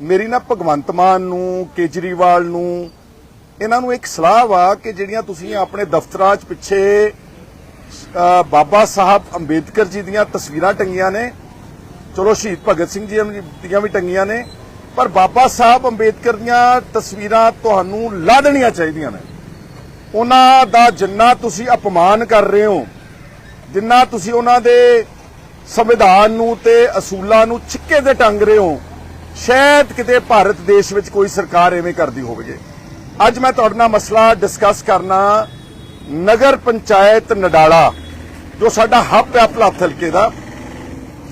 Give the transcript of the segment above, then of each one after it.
ਮੇਰੀ ਨਾ ਭਗਵੰਤ ਮਾਨ ਨੂੰ, ਕੇਜਰੀਵਾਲ ਨੂੰ, ਇਹਨਾਂ ਨੂੰ ਇੱਕ ਸਲਾਹ ਵਾ ਕਿ ਜਿਹੜੀਆਂ ਤੁਸੀਂ ਆਪਣੇ ਦਫ਼ਤਰਾਂ 'ਚ ਪਿੱਛੇ ਬਾਬਾ ਸਾਹਿਬ ਅੰਬੇਦਕਰ ਜੀ ਦੀਆਂ ਤਸਵੀਰਾਂ ਟੰਗੀਆਂ ਨੇ। ਚਲੋ ਸ਼ਹੀਦ ਭਗਤ ਸਿੰਘ ਜੀ ਦੀਆਂ ਵੀ ਟੰਗੀਆਂ ਨੇ। ਪਰ ਬਾਬਾ ਸਾਹਿਬ ਅੰਬੇਦਕਰ ਦੀਆਂ ਤਸਵੀਰਾਂ ਤੁਹਾਨੂੰ ਲਾ ਦੇਣੀਆਂ ਚਾਹੀਦੀਆਂ ਨੇ। ਉਹਨਾਂ ਦਾ ਜਿੰਨਾ ਤੁਸੀਂ ਅਪਮਾਨ ਕਰ ਰਹੇ ਹੋ, ਜਿੰਨਾ ਤੁਸੀਂ ਉਹਨਾਂ ਦੇ ਸੰਵਿਧਾਨ ਨੂੰ ਤੇ ਅਸੂਲਾਂ ਨੂੰ ਛਿੱਕੇ ਤੇ ਟੰਗ ਰਹੇ ਹੋ ਸ਼ਾਇਦ ਕਿਤੇ ਭਾਰਤ ਦੇਸ਼ ਵਿੱਚ ਕੋਈ ਸਰਕਾਰ ਐਵੇਂ ਕਰਦੀ ਹੋਵੇਗੀ। ਅੱਜ ਮੈਂ ਤੁਹਾਡੇ ਨਾਲ ਮਸਲਾ ਡਿਸਕਸ ਕਰਨਾ ਨਗਰ ਪੰਚਾਇਤ ਨਡਾਲਾ, ਜੋ ਸਾਡਾ ਹੱਬ ਹੈ ਭਲਾਥ ਹਲਕੇ ਦਾ,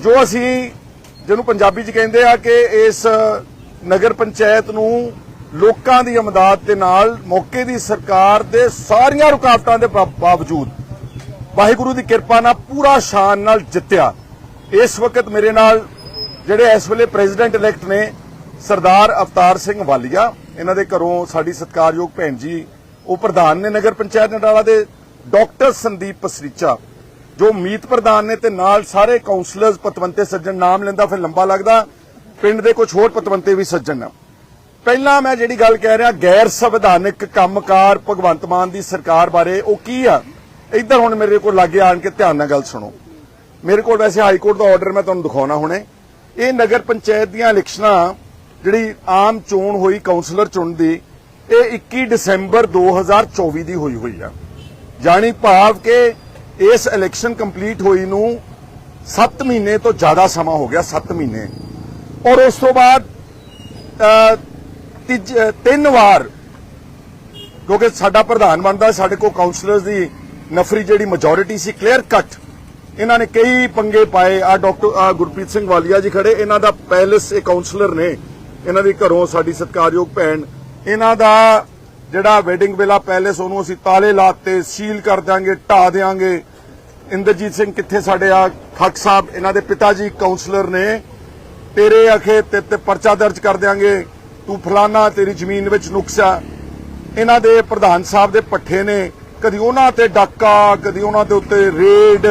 ਜੋ ਅਸੀਂ ਜਿਹਨੂੰ ਪੰਜਾਬੀ ਚ ਕਹਿੰਦੇ ਆ ਕਿ ਇਸ ਨਗਰ ਪੰਚਾਇਤ ਨੂੰ ਲੋਕਾਂ ਦੀ ਅਮਦਾਦ ਦੇ ਨਾਲ ਮੌਕੇ ਦੀ ਸਰਕਾਰ ਦੇ ਸਾਰੀਆਂ ਰੁਕਾਵਟਾਂ ਦੇ ਬਾਵਜੂਦ ਵਾਹਿਗੁਰੂ ਦੀ ਕਿਰਪਾ ਨਾਲ ਪੂਰਾ ਸ਼ਾਨ ਨਾਲ ਜਿੱਤਿਆ। ਇਸ ਵਕਤ ਮੇਰੇ ਨਾਲ ਜਿਹੜੇ ਇਸ ਵੇਲੇ ਪ੍ਰੈਜ਼ੀਡੈਂਟ ਇਲੈਕਟ ਨੇ, ਸਰਦਾਰ ਅਵਤਾਰ ਸਿੰਘ ਵਾਲੀਆ, ਇਹਨਾਂ ਦੇ ਘਰੋਂ ਸਾਡੀ ਸਤਿਕਾਰਯੋਗ ਭੈਣ ਜੀ, ਉਹ ਪ੍ਰਧਾਨ ਨੇ ਨਗਰ ਪੰਚਾਇਤ ਨਡਾਲਾ ਦੇ ਡਾਕਟਰ ਸੰਦੀਪ ਪਸਰੀਚਾ, ਜੋ ਮੀਤ ਪ੍ਰਧਾਨ ਨੇ ਤੇ ਨਾਲ ਸਾਰੇ ਕਾਉਂਸਲਰਸ ਪਤਵੰਤੇ ਸੱਜਣ ਨਾਮ ਲੈਂਦਾ, ਫਿਰ ਲੰਬਾ ਲੱਗਦਾ, ਪਿੰਡ ਦੇ ਕੁਝ ਹੋਰ ਪਤਵੰਤੇ ਵੀ ਸੱਜਣ। ਨੇ ਪਹਿਲਾਂ ਮੈਂ ਜਿਹੜੀ ਗੱਲ ਕਹਿ ਰਿਹਾ, ਗੈਰ ਸੰਵਿਧਾਨਿਕ ਕੰਮਕਾਰ ਭਗਵੰਤ ਮਾਨ ਦੀ ਸਰਕਾਰ ਬਾਰੇ, ਉਹ ਕੀ ਆ? ਇੱਧਰ ਹੁਣ ਮੇਰੇ ਕੋਲ ਲਾਗੇ ਆਣ ਕੇ ਧਿਆਨ ਨਾਲ ਗੱਲ ਸੁਣੋ। ਮੇਰੇ ਕੋਲ ਵੈਸੇ ਹਾਈ ਕੋਰਟ ਦਾ ਆਰਡਰ ਮੈਂ ਤੁਹਾਨੂੰ ਦਿਖਾਉਣਾ ਹੁਣੇ। ਇਹ ਨਗਰ ਪੰਚਾਇਤ ਦੀਆਂ ਇਲੈਕਸ਼ਨਾਂ ਜਿਹੜੀ ਆਮ ਚੋਣ ਹੋਈ ਕਾਉਂਸਲਰ ਚੁਣ ਦੀ, ਇਹ 21 ਦਸੰਬਰ 2024 ਦੀ ਹੋਈ ਹੋਈ ਆ। ਜਾਣੀ ਭਾਵ ਕਿ ਇਸ ਇਲੈਕਸ਼ਨ ਕੰਪਲੀਟ ਹੋਈ ਨੂੰ 7 ਮਹੀਨੇ ਤੋਂ ਜ਼ਿਆਦਾ ਸਮਾਂ ਹੋ ਗਿਆ 7 ਮਹੀਨੇ। ਔਰ ਉਸ ਤੋਂ ਬਾਅਦ ਤੀਜ- ਤਿੰਨ ਵਾਰ, ਕਿਉਂਕਿ ਸਾਡਾ ਪ੍ਰਧਾਨ ਬਣਦਾ, ਸਾਡੇ ਕੋਲ ਕਾਉਂਸਲਰਸ ਦੀ ਨਫਰੀ ਜਿਹੜੀ ਮੈਜੋਰਿਟੀ ਸੀ ਕਲੀਅਰ ਕੱਟ ਇਹਨਾਂ ਨੇ ਕਈ ਪੰਗੇ ਪਾਏ। ਆ ਡਾਕਟਰ ਗੁਰਪ੍ਰੀਤ ਸਿੰਘ ਵਾਲੀਆ ਜੀ ਖੜੇ। ਇਹਨਾਂ ਦਾ ਪੈਲਸ, ਇਹ ਕਾਉਂਸਲਰ ਨੇ ਇਹਨਾਂ ਦੇ ਘਰੋਂ ਸਾਡੀ ਸਤਿਕਾਰਯੋਗ ਭੈਣ। ਇਹਨਾਂ ਦਾ ਜਿਹੜਾ ਵੈਡਿੰਗ ਵਿਲਾ ਪੈਲਸ, ਉਹਨੂੰ ਅਸੀਂ ਤਾਲੇ ਲਾਤੇ ਸੀਲ ਕਰ ਦਿਆਂਗੇ ਢਾ ਦਿਆਂਗੇ। ਇੰਦਰਜੀਤ ਸਿੰਘ ਕਿੱਥੇ ਸਾਡੇ ਆ? ਖੱਕ ਸਾਹਿਬ, ਇਹਨਾਂ ਦੇ ਪਿਤਾ ਜੀ ਕਾਉਂਸਲਰ ਨੇ। ਤੇਰੇ ਅਖੇ ਤੇ ਤੇ ਪਰਚਾ ਦਰਜ ਕਰ ਦਿਆਂਗੇ। ਤੂੰ ਫਲਾਨਾ, ਤੇਰੀ ਜ਼ਮੀਨ ਵਿੱਚ ਨੁਕਸਾ। ਇਹਨਾਂ ਦੇ ਪ੍ਰਧਾਨ ਸਾਹਿਬ ਦੇ ਪੱਠੇ ਨੇ। ਕਦੀ ਉਹਨਾਂ ਤੇ ਡਾਕਾ, ਕਦੀ ਉਹਨਾਂ ਦੇ ਉੱਤੇ ਰੇਡ।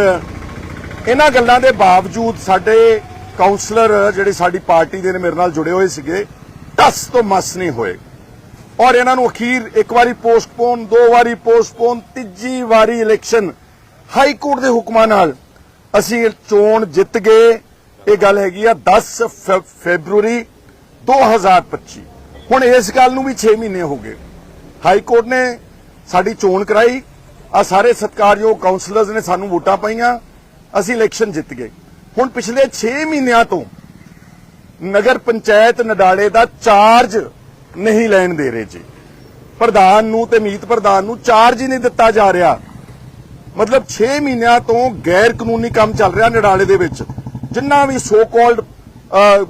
ਇਹਨਾਂ ਗੱਲਾਂ ਦੇ ਬਾਵਜੂਦ ਸਾਡੇ ਕਾਉਂਸਲਰ ਜਿਹੜੇ ਸਾਡੀ ਪਾਰਟੀ ਦੇ ਨੇ ਮੇਰੇ ਨਾਲ ਜੁੜੇ ਹੋਏ ਸੀਗੇ, ਟਸ ਤੋਂ ਮਸ ਨਹੀਂ ਹੋਏ। ਔਰ ਇਹਨਾਂ ਨੂੰ ਅਖੀਰ ਇੱਕ ਵਾਰੀ ਪੋਸਟਪੋਨ ਦੋ ਵਾਰੀ ਪੋਸਟਪੋਨ ਤੀਜੀ ਵਾਰੀ ਇਲੈਕਸ਼ਨ ਹਾਈ ਕੋਰਟ ਦੇ ਹੁਕਮਾਂ ਨਾਲ ਅਸੀਂ ਚੋਣ ਜਿੱਤ ਗਏ। ਇਹ ਗੱਲ ਹੈਗੀ ਆ 10 ਫੈ- ਫੈਬਰੂਰੀ 2025 ਹੁਣ ਇਸ ਗੱਲ ਨੂੰ ਵੀ 6 ਮਹੀਨੇ ਹੋ ਗਏ। ਹਾਈ ਕੋਰਟ ਨੇ ਸਾਡੀ ਚੋਣ ਕਰਾਈ। ਆ ਸਾਰੇ ਸਤਕਾਰਯੋਗ ਕਾਉਂਸਲਰਸ ਨੇ ਸਾਨੂੰ ਵੋਟਾਂ ਪਾਈਆਂ। ਅਸੀਂ ਇਲੈਕਸ਼ਨ ਜਿੱਤ ਗਏ। ਹੁਣ ਪਿਛਲੇ 6 ਮਹੀਨਿਆਂ ਤੋਂ ਨਗਰ ਪੰਚਾਇਤ ਨਡਾਲੇ ਦਾ ਚਾਰਜ ਨਹੀਂ ਲੈਣ ਦੇ ਰਹੇ ਜੀ। ਪ੍ਰਧਾਨ ਨੂੰ ਤੇ ਮੀਤ ਪ੍ਰਧਾਨ ਨੂੰ ਚਾਰਜ ਹੀ ਨਹੀਂ ਦਿੱਤਾ ਜਾ ਰਿਹਾ। ਮਤਲਬ 6 ਮਹੀਨਿਆਂ ਤੋਂ ਗੈਰ ਕਾਨੂੰਨੀ ਕੰਮ ਚੱਲ ਰਿਹਾ ਨਡਾਲੇ ਦੇ ਵਿੱਚ। ਜਿੰਨਾ ਵੀ ਸੋ ਕਾਲਡ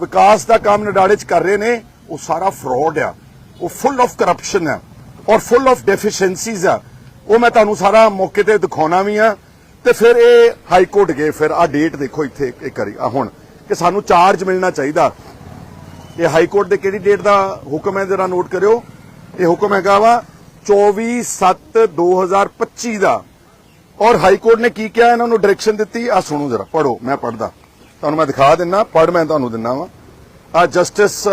ਵਿਕਾਸ ਦਾ ਕੰਮ ਨਡਾਲੇ 'ਚ ਕਰ ਰਹੇ ਨੇ, ਉਹ ਸਾਰਾ ਫਰਾਡ ਆ। ਉਹ ਫੁੱਲ ਆਫ ਕਰਪਸ਼ਨ ਆ। ਔਰ ਫੁੱਲ ਆਫ ਡੈਫੀਸ਼ੀਐਂਸੀਜ਼ ਆ। ਉਹ ਮੈਂ ਤੁਹਾਨੂੰ ਸਾਰਾ ਮੌਕੇ ਤੇ ਦਿਖਾਉਣਾ ਵੀ ਆ। ਤੇ ਫਿਰ ਇਹ ਹਾਈ ਕੋਰਟ ਗਏ, ਫਿਰ ਆ ਡੇਟ ਦੇਖੋ ਇੱਥੇ, ਇਹ ਕਰੀ ਆ ਹੁਣ, ਕਿ ਸਾਨੂੰ ਚਾਰਜ ਮਿਲਣਾ ਚਾਹੀਦਾ। ਇਹ ਹਾਈ ਕੋਰਟ ਦੇ ਕਿਹੜੀ ਡੇਟ ਦਾ ਹੁਕਮ ਹੈ, ਜਰਾ ਨੋਟ ਕਰਿਓ। ਇਹ ਹੁਕਮ ਹੈਗਾ ਵਾ 24/7/2025 ਦਾ ਔਰ ਹਾਈ ਕੋਰਟ ਨੇ ਕੀ ਕਿਹਾ, ਇਹਨਾਂ ਨੂੰ ਡਾਇਰੈਕਸ਼ਨ ਦਿੱਤੀ ਆ ਸੁਣੋ ਜਰਾ ਪੜੋ ਮੈਂ ਪੜਦਾ ਤੁਹਾਨੂੰ ਮੈਂ ਦਿਖਾ ਦਿੰਨਾ ਪੜ ਮੈਂ ਤੁਹਾਨੂੰ ਦਿੰਨਾ ਵਾ। ਆ ਜਸਟਿਸ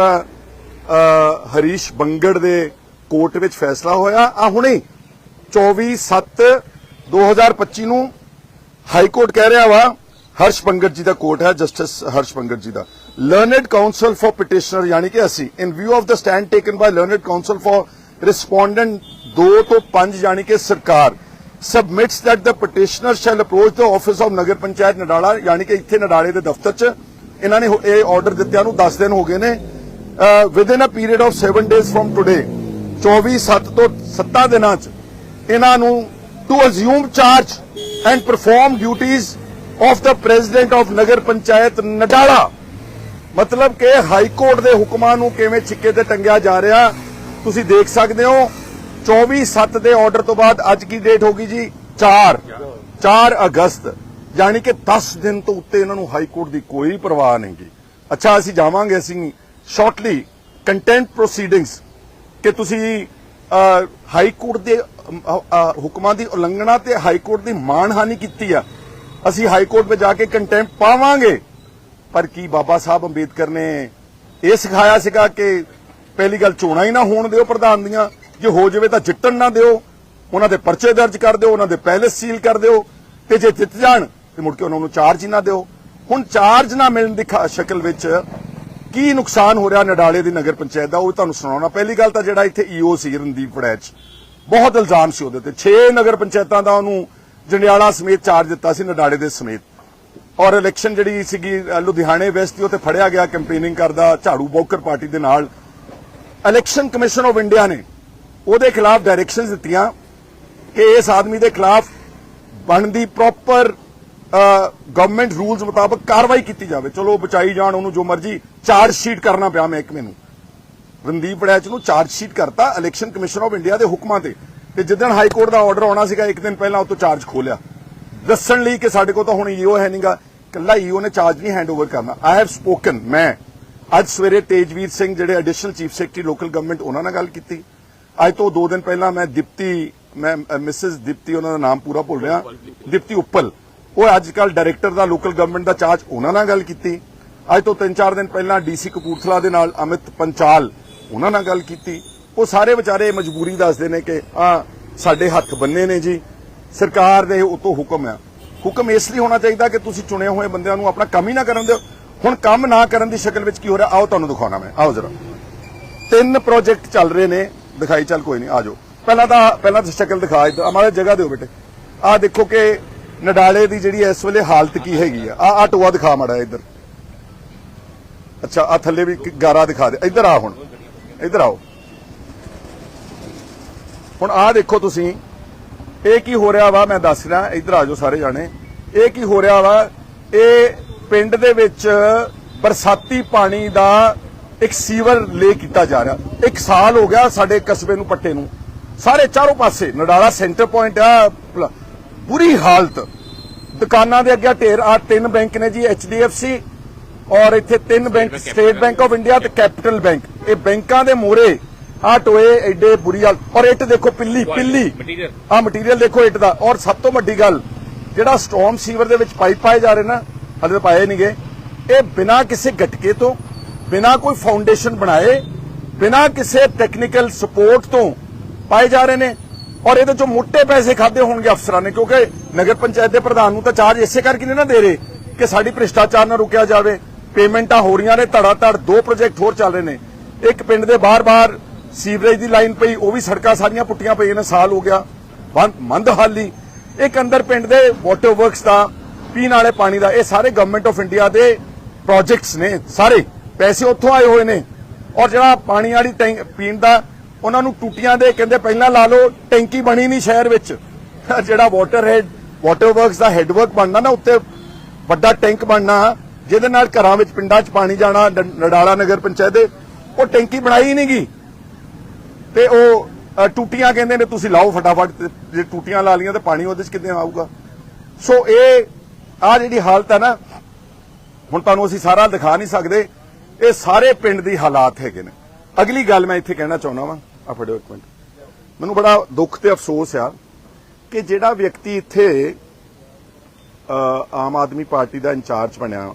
ਹਰੀਸ਼ ਬੰਗੜ ਦੇ ਕੋਰਟ ਵਿੱਚ ਫੈਸਲਾ ਹੋਇਆ। ਆ ਹੁਣੇ 24/7/2025 ਨੂੰ ਹਾਈ ਕੋਰਟ ਕਹਿ ਰਿਹਾ ਵਾ, ਹਰਸ਼ ਪੰਗਤ ਜੀ ਦਾ ਕੋਰਟ ਹੈ, ਜਸਟਿਸ ਹਰਸ਼ ਪੰਗਤ ਜੀ ਦਾ। ਲਰਨਡ ਕਾਉਂਸਲ ਫॉर ਪਿਟੀਸ਼ਨਰ ਯਾਨੀ ਕਿ ਅਸੀਂ in view of the stand taken by learned counsel for respondent 2 ਤੋਂ 5 ਯਾਨੀ ਕਿ ਸਰਕਾਰ, submits that the petitioner shall approach the office of ਨਗਰ ਪੰਚਾਇਤ ਨਡਾਲਾ, ਯਾਨੀ ਕਿ ਇੱਥੇ ਨਡਾਲੇ ਦੇ ਦਫ਼ਤਰ 'ਚ। ਇਹਨਾਂ ਨੇ ਇਹ ਆਰਡਰ ਦਿੱਤਿਆਂ ਨੂੰ 10 ਦਿਨ ਹੋ ਗਏ ਨੇ। Within a period of 7 days from today 24 7 ਤੋਂ 7 ਦਿਨਾਂ 'ਚ, ਇਹਨਾਂ ਨੂੰ to assume charge and perform duties of the president of Nagar Panchayat Nadala ਮਤਲਬ ਕਿ ਹਾਈ ਕੋਰਟ ਦੇ ਹੁਕਮਾਂ ਨੂੰ ਕਿਵੇਂ ਛਿੱਕੇ ਤੇ ਟੰਗਿਆ ਜਾ ਰਿਹਾ, ਤੁਸੀਂ ਦੇਖ ਸਕਦੇ ਹੋ। 24 7 ਦੇ ਆਰਡਰ ਤੋਂ ਬਾਅਦ ਅੱਜ ਕੀ ਡੇਟ ਹੋ ਗਈ ਜੀ? 4 4 ਅਗਸਤ। ਯਾਨੀ ਕਿ 10 ਦਿਨ ਤੋਂ ਉੱਤੇ ਇਹਨਾਂ ਨੂੰ ਹਾਈ ਕੋਰਟ ਦੀ ਕੋਈ ਪਰਵਾਹ ਨਹੀਂ ਗੀ ਅੱਛਾ, ਅਸੀਂ ਜਾਵਾਂਗੇ ਅਸੀਂ ਸ਼ਾਰਟਲੀ ਕੰਟੈਂਟ ਪ੍ਰੋਸੀਡਿੰਗਸ ਕਿ ਤੁਸੀਂ ਹਾਈ ਕੋਰਟ ਦੇ ਹੁਕਮਾਂ ਦੀ ਉਲੰਘਣਾ ਤੇ ਹਾਈ ਕੋਰਟ ਦੀ ਮਾਣਹਾਨੀ ਕੀਤੀ ਆ। ਅਸੀਂ ਹਾਈ ਕੋਰਟ ਵਿੱਚ ਜਾ ਕੇ ਕੰਟੈਂਪਟ ਪਾਵਾਂਗੇ। ਪਰ ਕੀ ਬਾਬਾ ਸਾਹਿਬ ਅੰਬੇਦਕਰ ਨੇ ਇਹ ਸਿਖਾਇਆ ਸੀਗਾ ਕਿ ਪਹਿਲੀ ਗੱਲ ਚੋਣਾਂ ਹੀ ਨਾ ਹੋਣ ਦਿਓ ਪ੍ਰਧਾਨ ਦੀਆਂ। ਜੇ ਹੋ ਜਾਵੇ ਤਾਂ ਜਿੱਤਣ ਨਾ ਦਿਓ। ਉਹਨਾਂ ਦੇ ਪਰਚੇ ਦਰਜ ਕਰ ਦਿਓ, ਉਹਨਾਂ ਦੇ ਪੈਲੇਸ ਸੀਲ ਕਰ ਦਿਓ। ਤੇ ਜੇ ਜਿੱਤ ਜਾਣ, ਤੇ ਮੁੜ ਕੇ ਉਹਨਾਂ ਨੂੰ ਚਾਰਜ ਹੀ ਨਾ ਦਿਓ। ਹੁਣ ਚਾਰਜ ਨਾ ਮਿਲਣ ਦੀ ਸ਼ਕਲ ਵਿੱਚ ਕੀ ਨੁਕਸਾਨ ਹੋ ਰਿਹਾ ਨਡਾਲੇ ਦੀ ਨਗਰ ਪੰਚਾਇਤ ਦਾ? ਉਹ ਤੁਹਾਨੂੰ ਸੁਣਾਉਣਾ। ਪਹਿਲੀ ਗੱਲ ਤਾਂ ਜਿਹੜਾ ਇੱਥੇ ਈਓ ਸੀ ਰਣਦੀਪ ਵੜੈਚ, ਬਹੁਤ ਇਲਜ਼ਾਮ ਸੀ ਉਹਦੇ ਤੇ। 6 ਨਗਰ ਪੰਚਾਇਤਾਂ ਦਾ ਉਹਨੂੰ ਜੰਡਿਆਲਾ ਸਮੇਤ ਚਾਰਜ ਦਿੱਤਾ ਸੀ, ਨਡਾਲੇ ਦੇ ਸਮੇਤ। ਔਰ ਇਲੈਕਸ਼ਨ ਜਿਹੜੀ ਸੀਗੀ ਲੁਧਿਆਣੇ ਵੈਸਟ ਦੀ ਉੱਥੇ ਫੜਿਆ ਗਿਆ ਕੈਂਪੇਨਿੰਗ ਕਰਦਾ ਝਾੜੂ ਬੌਕਰ ਪਾਰਟੀ ਦੇ ਨਾਲ। ਇਲੈਕਸ਼ਨ ਕਮਿਸ਼ਨ ਆਫ ਇੰਡੀਆ ਨੇ ਉਹਦੇ ਖਿਲਾਫ ਡਾਇਰੈਕਸ਼ਨਸ ਦਿੱਤੀਆਂ ਕਿ ਇਸ ਆਦਮੀ ਦੇ ਖਿਲਾਫ ਬਣਦੀ ਪ੍ਰੋਪਰ ਗਵਰਨਮੈਂਟ ਰੂਲਸ ਮੁਤਾਬਕ ਕਾਰਵਾਈ ਕੀਤੀ ਜਾਵੇ। ਚਲੋ ਬਚਾਈ ਜਾਣ, ਉਹਨੂੰ ਜੋ ਮਰਜ਼ੀ ਚਾਰਜ ਸ਼ੀਟ ਕਰਨਾ ਪਿਆ ਮਹਿਕਮੇ ਨੂੰ। ਰਣਦੀਪ ਅੜੈਚ ਨੂੰ ਚਾਰਜ ਸ਼ੀਟ ਕਰਤਾ ਇਲੈਕਸ਼ਨ ਕਮਿਸ਼ਨ ਆਫ ਇੰਡੀਆ ਦੇ ਹੁਕਮਾਂ ਤੇ। ਤੇ ਜਿੱਦਣ ਹਾਈ ਕੋਰਟ ਦਾ ਆਰਡਰ ਆਉਣਾ ਸੀਗਾ, ਇੱਕ ਦਿਨ ਪਹਿਲਾਂ ਉਹ ਤੋਂ ਚਾਰਜ ਖੋਲਿਆ। ਦੱਸਣ ਲਈ ਕਿ ਸਾਡੇ ਕੋਲ ਤਾਂ ਹੁਣ ਈਓ ਹੈ ਨਹੀਂਗਾ ਕੱਲਾ ਈਓ ਨੇ ਚਾਰਜ ਨਹੀਂ ਹੈਂਡਓਵਰ ਕਰਨਾ। ਆਈ ਹੈਵ ਸਪੋਕਨ ਮੈਂ। ਅੱਜ ਸਵੇਰੇ ਤੇਜਵੀਰ ਸਿੰਘ, ਜਿਹੜੇ additional chief secretary local government ਉਹਨਾਂ ਨਾਲ ਗੱਲ ਕੀਤੀ। ਅੱਜ ਤੋਂ 2 ਦਿਨ ਪਹਿਲਾਂ ਮੈਂ ਦਿਪਤੀ, ਮੈਂ ਮਿਸਿਸ ਦਿਪਤੀ, ਉਹਨਾਂ ਦਾ ਨਾਮ ਪੂਰਾ ਭੁੱਲ ਰਿਹਾ। ਦਿਪਤੀ ਉੱਪਲ। ਉਹ ਅੱਜ ਕੱਲ ਡਾਇਰੈਕਟਰ ਦਾ ਲੋਕਲ ਗਵਰਨਮੈਂਟ ਦਾ ਚਾਰਜ ਉਹਨਾਂ ਨਾਲ ਗੱਲ ਕੀਤੀ। ਅੱਜ ਤੋਂ 3-4 ਦਿਨ ਪਹਿਲਾਂ ਡੀਸੀ ਕਪੂਰਥਲਾ ਦੇ ਨਾਲ ਅਮਿਤ ਪੰਚਾਲ ਉਹਨਾਂ ਨਾਲ ਗੱਲ ਕੀਤੀ। ਉਹ ਸਾਰੇ ਵਿਚਾਰੇ ਮਜਬੂਰੀ ਦੱਸਦੇ ਨੇ ਕਿ ਆ ਸਾਡੇ ਹੱਥ ਬੰਨੇ ਨੇ ਜੀ। ਸਰਕਾਰ ਦੇ ਉਤੋਂ ਹੁਕਮ ਆ। ਹੁਕਮ ਇਸ ਲਈ ਹੋਣਾ ਚਾਹੀਦਾ ਕਿ ਤੁਸੀਂ ਚੁਣੇ ਹੋਏ ਬੰਦਿਆਂ ਨੂੰ ਆਪਣਾ ਕੰਮ ਹੀ ਨਾ ਕਰਨ ਦਿਓ। ਹੁਣ ਕੰਮ ਨਾ ਕਰਨ ਦੀ ਸ਼ਕਲ ਵਿੱਚ ਕੀ ਹੋ ਰਿਹਾ? ਆਓ ਤੁਹਾਨੂੰ ਦਿਖਾਉਣਾ ਮੈਂ। ਆਓ ਜਰਾ। ਤਿੰਨ ਪ੍ਰੋਜੈਕਟ ਚੱਲ ਰਹੇ ਨੇ। ਦਿਖਾਈ ਚੱਲ ਕੋਈ ਨਹੀਂ, ਆ ਜਾਓ। ਪਹਿਲਾਂ ਤਾਂ ਪਹਿਲਾਂ ਤਾਂ ਸ਼ਕਲ ਦਿਖਾ ਇੱਧਰ। ਹਮਾਰੇ ਜਗ੍ਹਾ ਦਿਓ ਬੇਟੇ। ਆ ਦੇਖੋ ਕਿ ਨਡਾਲੇ ਦੀ ਜਿਹੜੀ ਇਸ ਵੇਲੇ ਹਾਲਤ ਕੀ ਹੈਗੀ ਆ? ਆ ਟੋਆ ਦਿਖਾ ਮੜਾ ਇੱਧਰ। ਅੱਛਾ ਆ ਥੱਲੇ ਵੀ ਗਾਰਾ ਦਿਖਾ ਦੇ। ਇੱਧਰ ਆ ਹੁਣ। ਇੱਧਰ ਆਓ। ਹੁਣ ਆ ਦੇਖੋ ਤੁਸੀਂ। ਇਹ ਕੀ ਹੋ ਰਿਹਾ ਵਾ? ਮੈਂ ਦੱਸ ਰਿਹਾ। ਇੱਧਰ ਆ ਜਾਓ ਸਾਰੇ ਜਾਣੇ। ਇਹ ਕੀ ਹੋ ਰਿਹਾ ਵਾ? ਇਹ ਪਿੰਡ ਦੇ ਵਿੱਚ ਬਰਸਾਤੀ ਪਾਣੀ ਦਾ ਇੱਕ ਸੀਵਰ ਲੇ ਕੀਤਾ ਜਾ ਰਿਹਾ। ਇੱਕ ਸਾਲ ਹੋ ਗਿਆ ਸਾਡੇ ਕਸਬੇ ਨੂੰ ਪੱਟੇ ਨੂੰ। ਸਾਰੇ ਚਾਰੋਂ ਪਾਸੇ, ਨਡਾਲਾ ਸੈਂਟਰ ਪੁਆਇੰਟ ਆ ਬੁਰੀ ਹਾਲਤ। ਦੁਕਾਨਾਂ ਦੇ ਅੱਗੇ ਢੇਰ ਆ ਤਿੰਨ ਬੈਂਕ ਨੇ ਜੀ HDFC ਔਰ ਇੱਥੇ ਤਿੰਨ bank State Bank of India ਤੇ ਕੈਪੀਟਲ ਬੈਂਕ ਇਹ ਬੈਂਕਾਂ ਦੇ ਮੋਰੇ ਆ ਟੋਏ ਐਡੇ ਬੁਰੀ ਹਾਲ ਔਰ ਇੱਟ ਦੇਖੋ ਪਿੱਲੀ ਪਿੱਲੀ। ਆ ਮਟੀਰੀਅਲ ਦੇਖੋ ਇੱਟ ਦਾ। ਔਰ ਸਭ ਤੋਂ ਵੱਡੀ ਗੱਲ ਜਿਹੜਾ ਸਟਾਰਮ ਸੀਵਰ ਦੇ ਵਿੱਚ ਪਾਈਪ ਪਾਏ ਜਾ ਰਹੇ ਨਾ ਹਲੇ ਤਾਂ ਪਾਏ ਨਹੀਂਗੇ। ਇਹ ਬਿਨਾਂ ਕਿਸੇ ਗਟਕੇ ਤੋਂ ਬਿਨਾਂ ਕੋਈ ਫਾਊਂਡੇਸ਼ਨ ਬਣਾਏ ਬਿਨਾਂ ਕਿਸੇ ਟੈਕਨੀਕਲ ਸਪੋਰਟ ਤੋਂ ਪਾਏ ਜਾ ਰਹੇ ਨੇ। ਔਰ ਇਹਦੇ ਚੋਂ ਮੋٹے ਪੈਸੇ ਖਾਦੇ ਹੋਣਗੇ ਅਫਸਰਾਂ ਨੇ, ਕਿਉਂਕਿ ਨਗਰ ਪੰਚਾਇਤ ਦੇ ਪ੍ਰਧਾਨ ਨੂੰ ਤਾਂ ਚਾਰਜ ਇਸੇ ਕਰਕੇ ਨਹੀਂ ਨਾ ਦੇ ਰਹੇ ਕਿ ਸਾਡੀ ਭ੍ਰਿਸ਼ਟਾਚਾਰ ਨਾ ਰੁਕਿਆ ਜਾਵੇ। ਪੇਮੈਂਟਾਂ ਹੋ ਰਹੀਆਂ ਨੇ ਧੜਾ ਧੜ ਦੋ ਪ੍ਰੋਜੈਕਟ ਹੋਰ ਚੱਲ ਰਹੇ ਨੇ। ਇੱਕ ਪਿੰਡ ਦੇ ਬਾਹਰ-ਬਾਹਰ ਸੀਵਰੇਜ ਦੀ ਲਾਈਨ ਪਈ, ਉਹ ਵੀ ਸੜਕਾਂ ਸਾਰੀਆਂ ਪੁੱਟੀਆਂ ਪਈਆਂ ਨੇ, ਸਾਲ ਹੋ ਗਿਆ। ਮੰਦ ਹਾਲੀ। ਇੱਕ ਅੰਦਰ ਪਿੰਡ ਦੇ ਵਾਟਰ ਵਰਕਸ ਦਾ, ਪੀਣ ਵਾਲੇ ਪਾਣੀ ਦਾ, ਇਹ ਸਾਰੇ ਗਵਰਨਮੈਂਟ ਆਫ ਇੰਡੀਆ ਦੇ ਪ੍ਰੋਜੈਕਟਸ ਨੇ, ਸਾਰੇ। ਪੈਸੇ ਉੱਥੋਂ ਆਏ ਹੋਏ ਨੇ। ਔਰ ਜਿਹੜਾ ਪਾਣੀ ਵਾਲੀ ਟੈਂਕ ਪੀਣ ਦਾ ਉਹਨਾਂ ਨੂੰ ਟੂਟੀਆਂ ਦੇ ਕਹਿੰਦੇ ਪਹਿਲਾਂ ਲਾ ਲਓ, ਟੈਂਕੀ ਬਣੀ ਨਹੀਂ ਸ਼ਹਿਰ ਵਿੱਚ। ਜਿਹੜਾ ਵਾਟਰ ਹੈਡ ਵਾਟਰ ਵਰਕਸ ਦਾ ਹੈਡ ਵਰਕ ਬਣਨਾ ਨਾ, ਉੱਤੇ ਵੱਡਾ ਟੈਂਕ ਬਣਨਾ, ਜਿਹਦੇ ਨਾਲ ਘਰਾਂ ਵਿੱਚ ਪਿੰਡਾਂ 'ਚ ਪਾਣੀ ਜਾਣਾ ਨਡਾਲਾ ਨਗਰ ਪੰਚਾਇਤ ਦੇ, ਉਹ ਟੈਂਕੀ ਬਣਾਈ ਨਹੀਂ ਨਹੀਂਗੀ। ਤੇ ਉਹ ਟੂਟੀਆਂ ਕਹਿੰਦੇ ਨੇ, ਤੁਸੀਂ ਲਾਓ ਫਟਾਫਟ ਜੇ ਟੂਟੀਆਂ ਲਾ ਲੀਆਂ ਤੇ ਪਾਣੀ ਉਹਦੇ 'ਚ ਕਿੱਦਾਂ ਆਊਗਾ? ਸੋ ਇਹ ਆ ਜਿਹੜੀ ਹਾਲਤ ਹੈ ਨਾ, ਹੁਣ ਤੁਹਾਨੂੰ ਅਸੀਂ ਸਾਰਾ ਦਿਖਾ ਨਹੀਂ ਸਕਦੇ। ਇਹ ਸਾਰੇ ਪਿੰਡ ਦੀ ਹਾਲਾਤ ਹੈਗੇ ਨੇ। ਅਗਲੀ ਗੱਲ ਮੈਂ ਇੱਥੇ ਕਹਿਣਾ ਚਾਹੁੰਦਾ ਵਾਂ। ਆ ਫੜਿਓ ਇੱਕ ਮਿੰਟ। ਮੈਨੂੰ ਬੜਾ ਦੁੱਖ ਤੇ ਅਫਸੋਸ ਆ ਕਿ ਜਿਹੜਾ ਵਿਅਕਤੀ ਇੱਥੇ ਆਮ ਆਦਮੀ ਪਾਰਟੀ ਦਾ ਇੰਚਾਰਜ ਬਣਿਆ,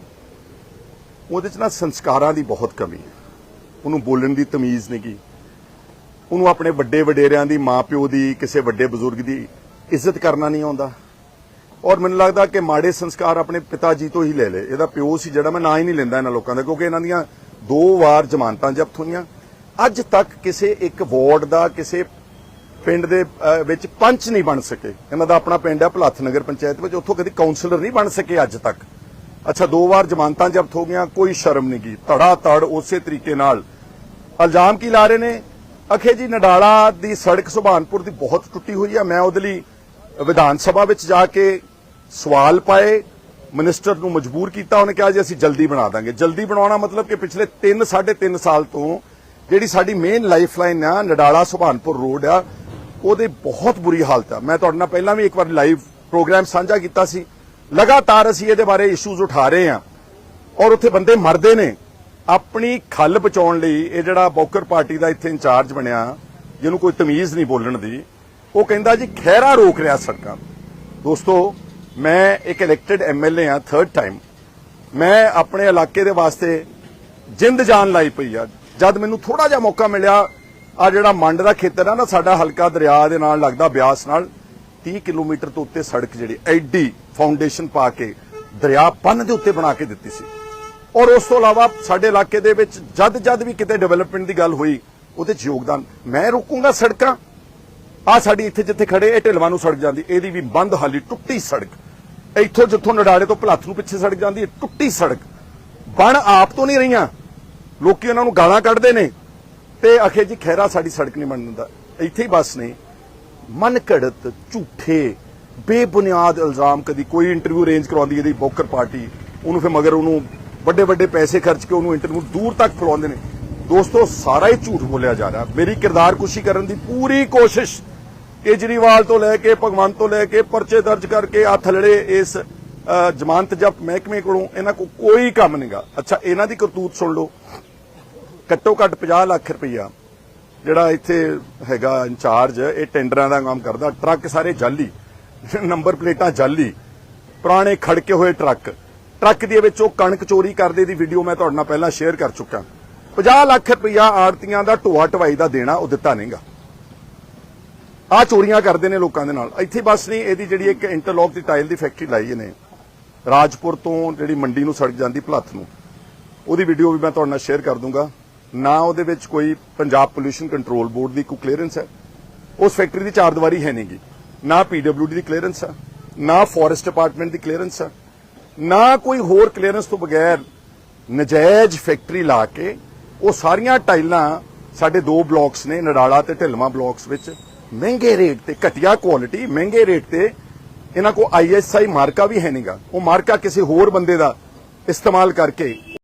ਉਹਦੇ 'ਚ ਨਾ ਸੰਸਕਾਰਾਂ ਦੀ ਬਹੁਤ ਕਮੀ ਹੈ। ਉਹਨੂੰ ਬੋਲਣ ਦੀ ਤਮੀਜ਼ ਨਹੀਂ ਗੀ। ਉਹਨੂੰ ਆਪਣੇ ਵੱਡੇ ਵਡੇਰਿਆਂ ਦੀ, ਮਾਪਿਓ ਦੀ, ਕਿਸੇ ਵੱਡੇ ਬਜ਼ੁਰਗ ਦੀ ਇੱਜ਼ਤ ਕਰਨਾ ਨਹੀਂ ਆਉਂਦਾ। ਔਰ ਮੈਨੂੰ ਲੱਗਦਾ ਕਿ ਮਾੜੇ ਸੰਸਕਾਰ ਆਪਣੇ ਪਿਤਾ ਜੀ ਤੋਂ ਹੀ ਲੈ ਲਏ। ਇਹਦਾ ਪਿਓ ਸੀ ਜਿਹੜਾ, ਮੈਂ ਨਾਂ ਹੀ ਨਹੀਂ ਲੈਂਦਾ ਇਹਨਾਂ ਲੋਕਾਂ ਦਾ, ਕਿਉਂਕਿ ਇਹਨਾਂ ਦੀਆਂ ਦੋ ਵਾਰ ਜ਼ਮਾਨਤਾਂ ਜ਼ਬਤ ਹੋਈਆਂ। ਅੱਜ ਤੱਕ ਕਿਸੇ ਇੱਕ ਵਾਰਡ ਦਾ ਕਿਸੇ ਪਿੰਡ ਦੇ ਵਿੱਚ ਪੰਚ ਨਹੀਂ ਬਣ ਸਕੇ। ਇਹਨਾਂ ਦਾ ਆਪਣਾ ਪਿੰਡ ਹੈ ਭਲੱਥ ਨਗਰ ਪੰਚਾਇਤ ਵਿੱਚ। ਉੱਥੋਂ ਕਦੀ ਕਾਉਂਸਲਰ ਨਹੀਂ ਬਣ ਸਕੇ ਅੱਜ ਤੱਕ। ਅੱਛਾ, ਦੋ ਵਾਰ ਜ਼ਮਾਨਤਾਂ ਜ਼ਬਤ ਹੋ ਗਈਆਂ, ਕੋਈ ਸ਼ਰਮ ਨਹੀਂ ਕੀ ਧੜਾ ਧੜ ਉਸੇ ਤਰੀਕੇ ਨਾਲ। ਇਲਜ਼ਾਮ ਕੀ ਲਾ ਰਹੇ ਨੇ? ਅਖੇ ਜੀ, ਨਡਾਲਾ ਦੀ ਸੜਕ ਸੁਭਾਨਪੁਰ ਦੀ ਬਹੁਤ ਟੁੱਟੀ ਹੋਈ ਆ। ਮੈਂ ਉਹਦੇ ਲਈ ਵਿਧਾਨ ਸਭਾ ਵਿੱਚ ਜਾ ਕੇ ਸਵਾਲ ਪਾਏ। ਮਿਨਿਸਟਰ ਨੂੰ ਮਜਬੂਰ ਕੀਤਾ। ਉਹਨੇ ਕਿਹਾ ਜੀ, ਅਸੀਂ ਜਲਦੀ ਬਣਾ ਦਾਂਗੇ। ਜਲਦੀ ਬਣਾਉਣਾ ਮਤਲਬ ਕਿ ਪਿਛਲੇ 3 3.5 ਸਾਲ ਤੋਂ ਜਿਹੜੀ ਸਾਡੀ ਮੇਨ ਲਾਈਫਲਾਈਨ ਆ, ਨਡਾਲਾ ਸੁਭਾਨਪੁਰ ਰੋਡ ਆ, ਉਹਦੇ ਬਹੁਤ ਬੁਰੀ ਹਾਲਤ ਆ। ਮੈਂ ਤੁਹਾਡੇ ਨਾਲ ਪਹਿਲਾਂ ਵੀ ਇੱਕ ਵਾਰ ਲਾਈਵ ਪ੍ਰੋਗਰਾਮ ਸਾਂਝਾ ਕੀਤਾ ਸੀ। ਲਗਾਤਾਰ ਅਸੀਂ ਇਹਦੇ ਬਾਰੇ ਇਸ਼ੂਜ਼ ਉਠਾ ਰਹੇ ਹਾਂ ਔਰ ਉੱਥੇ ਬੰਦੇ ਮਰਦੇ ਨੇ। ਆਪਣੀ ਖੱਲ ਬਚਾਉਣ ਲਈ ਇਹ ਜਿਹੜਾ ਬੌਕਰ ਪਾਰਟੀ ਦਾ ਇੱਥੇ ਇੰਚਾਰਜ ਬਣਿਆ, ਜਿਹਨੂੰ ਕੋਈ ਤਮੀਜ਼ ਨਹੀਂ ਬੋਲਣ ਦੀ, ਉਹ ਕਹਿੰਦਾ ਜੀ, ਖਹਿਰਾ ਰੋਕ ਰਿਹਾ ਸੜਕਾਂ ਦੋਸਤੋ, ਮੈਂ ਇੱਕ ਇਲੈਕਟਿਡ ਐਮਐਲਏ ਆ ਥਰਡ ਟਾਈਮ ਮੈਂ ਆਪਣੇ ਇਲਾਕੇ ਦੇ ਵਾਸਤੇ ਜਿੰਦ ਜਾਨ ਲਾਈ ਪਈ ਆ। ਜਦ ਮੈਨੂੰ ਥੋੜਾ ਜਿਹਾ ਮੌਕਾ ਮਿਲਿਆ ਆ ਜਿਹੜਾ ਮੰਡ ਦਾ ਖੇਤਰ ਆ ਨਾ, ਸਾਡਾ ਹਲਕਾ ਦਰਿਆ ਦੇ ਨਾਲ ਲੱਗਦਾ ਬਿਆਸ ਨਾਲ 30 ਕਿਲੋਮੀਟਰ ਤੋਂ ਉੱਤੇ ਸੜਕ ਜਿਹੜੀ, ਐਡੀ ਫਾਊਂਡੇਸ਼ਨ ਪਾ ਕੇ ਦਰਿਆ ਪੰਨ ਦੇ ਉੱਤੇ ਬਣਾ ਕੇ ਦਿੱਤੀ ਸੀ। ਔਰ ਉਸ ਤੋਂ ਇਲਾਵਾ ਸਾਡੇ ਇਲਾਕੇ ਦੇ ਵਿੱਚ ਜਦ ਜਦ ਵੀ ਕਿਤੇ ਡਿਵੈਲਪਮੈਂਟ ਦੀ ਗੱਲ ਹੋਈ, ਉਹਦੇ 'ਚ ਯੋਗਦਾਨ, ਮੈਂ ਰੋਕੂੰਗਾ ਸੜਕਾਂ। ਆ ਸਾਡੀ ਇੱਥੇ ਜਿੱਥੇ ਖੜੇ ਇਹ ਢਿਲਵਾਂ ਨੂੰ ਸੜਕ ਜਾਂਦੀ, ਇਹਦੀ ਵੀ ਬੰਦ ਹਾਲੀ ਟੁੱਟੀ ਸੜਕ। ਇੱਥੋਂ ਜਿੱਥੋਂ ਨਡਾੜੇ ਤੋਂ ਭਲੱਥ ਨੂੰ ਪਿੱਛੇ ਸੜਕ ਜਾਂਦੀ ਹੈ ਟੁੱਟੀ ਸੜਕ। ਬਣ ਆਪ ਤੋਂ ਨਹੀਂ ਰਹੀਆਂ। ਲੋਕੀ ਉਹਨਾਂ ਨੂੰ ਗਾਲਾਂ ਕੱਢਦੇ ਨੇ। ਤੇ ਅਖੇ ਜੀ ਖੈਰਾ ਸਾਡੀ ਸੜਕ ਨਹੀਂ ਬਣ ਦਿੰਦਾ। ਇੱਥੇ ਹੀ ਬਸ ਨਹੀਂ ਮਨ ਘੜਤ ਝੂਠੇ, ਬੇਬੁਨਿਆਦ ਇਲਜ਼ਾਮ ਕਦੀ ਕੋਈ ਇੰਟਰਵਿਊ ਅਰੇਂਜ ਕਰਵਾਉਂਦੀ ਇਹਦੀ ਬੋਕਰ ਪਾਰਟੀ। ਉਹਨੂੰ ਫਿਰ ਮਗਰ ਉਹਨੂੰ ਵੱਡੇ ਵੱਡੇ ਪੈਸੇ ਖਰਚ ਕੇ ਉਹਨੂੰ ਇੰਟਰਵਿਊ ਦੂਰ ਤੱਕ ਫਲਾਉਂਦੇ ਨੇ। ਦੋਸਤੋ, ਸਾਰਾ ਹੀ ਝੂਠ ਬੋਲਿਆ ਜਾ ਰਿਹਾ। ਮੇਰੀ ਕਿਰਦਾਰਕੁਸ਼ੀ ਕਰਨ ਦੀ ਪੂਰੀ ਕੋਸ਼ਿਸ਼ ਕੇਜਰੀਵਾਲ ਤੋਂ ਲੈ ਕੇ, ਭਗਵੰਤ ਤੋਂ ਲੈ ਕੇ ਪਰਚੇ ਦਰਜ ਕਰਕੇ ਆ ਥਲੜੇ ਇਸ ਜ਼ਮਾਨਤ ਜਾਂ ਮਹਿਕਮੇ ਕੋਲੋਂ ਇਹਨਾਂ ਕੋ ਕੋਈ ਕੰਮ ਨਹੀਂਗਾ। ਅੱਛਾ, ਇਹਨਾਂ ਦੀ ਕਰਤੂਤ ਸੁਣ ਲਓ। ਘੱਟੋ ਘੱਟ 50 ਲੱਖ ਰੁਪਈਆ, ਜਿਹੜਾ ਇੱਥੇ ਹੈਗਾ ਇੰਚਾਰਜ, ਇਹ ਟੈਂਡਰਾਂ ਦਾ ਕੰਮ ਕਰਦਾ। ਟਰੱਕ ਸਾਰੇ ਜਾਲੀ, ਨੰਬਰ ਪਲੇਟਾਂ ਜਾਲੀ, ਪੁਰਾਣੇ ਖੜਕੇ ਹੋਏ ਟਰੱਕ। ਟਰੱਕ ਦੇ ਵਿੱਚ ਉਹ ਕਣਕ ਚੋਰੀ ਕਰਦੇ ਦੀ ਵੀਡੀਓ ਮੈਂ ਤੁਹਾਡੇ ਨਾਲ ਪਹਿਲਾਂ ਸ਼ੇਅਰ ਕਰ ਚੁੱਕਾ। 50 ਲੱਖ ਰੁਪਈਆ ਆੜਤੀਆਂ ਦਾ ਢੋਆ ਢਵਾਈ ਦਾ ਦੇਣਾ ਉਹ ਦਿੱਤਾ ਨਹੀਂਗਾ। ਆ ਚੋਰੀਆਂ ਕਰਦੇ ਨੇ ਲੋਕਾਂ ਦੇ ਨਾਲ। ਇੱਥੇ ਬਸ ਨਹੀਂ, ਇਹਦੀ ਜਿਹੜੀ ਇੱਕ ਇੰਟਰਲੌਕ ਦੀ ਟਾਈਲ ਦੀ ਫੈਕਟਰੀ ਲਾਈ ਨੇ ਰਾਜਪੁਰ ਤੋਂ ਜਿਹੜੀ ਮੰਡੀ ਨੂੰ ਸੜਕ ਜਾਂਦੀ ਭਲੱਥ ਨੂੰ, ਉਹਦੀ ਵੀਡੀਓ ਵੀ ਮੈਂ ਤੁਹਾਡੇ ਨਾਲ ਸ਼ੇਅਰ ਕਰ ਦੂੰਗਾ। ਨਾ ਉਹਦੇ ਵਿੱਚ ਕੋਈ ਪੰਜਾਬ ਪੋਲੂਸ਼ਨ ਕੰਟਰੋਲ ਬੋਰਡ ਦੀ ਕੋਈ ਕਲੀਅਰੈਂਸ ਹੈ। ਉਸ ਫੈਕਟਰੀ ਦੀ ਚਾਰ ਦੀਵਾਰੀ ਹੈ ਨਹੀਂਗੀ। ਨਾ ਪੀਡਬਲਯੂਡੀ ਦੀ ਕਲੀਅਰੈਂਸ ਹੈ, ਨਾ ਫੋਰੈਸਟ ਡਿਪਾਰਟਮੈਂਟ ਦੀ ਕਲੀਅਰੈਂਸ ਹੈ, ਨਾ ਕੋਈ ਹੋਰ ਕਲੀਅਰੈਂਸ ਤੋਂ ਬਗੈਰ ਨਜਾਇਜ਼ ਫੈਕਟਰੀ ਲਾ ਕੇ ਉਹ ਸਾਰੀਆਂ ਟਾਈਲਾਂ ਸਾਡੇ ਦੋ ਬਲਾਕਸ ਨੇ, ਨਡਾਲਾ ਤੇ ਢਿਲਮਾ ਬਲਾਕਸ ਵਿੱਚ, ਮਹਿੰਗੇ ਰੇਟ ਤੇ ਘਟੀਆ ਕੁਆਲਿਟੀ ਮਹਿੰਗੇ ਰੇਟ ਤੇ ਇਹਨਾਂ ਕੋ ਆਈਐਸਆਈ ਮਾਰਕਾ ਵੀ ਹੈ ਨਹੀਂਗਾ ਉਹ ਮਾਰਕਾ ਕਿਸੇ ਹੋਰ ਬੰਦੇ ਦਾ ਇਸਤੇਮਾਲ ਕਰਕੇ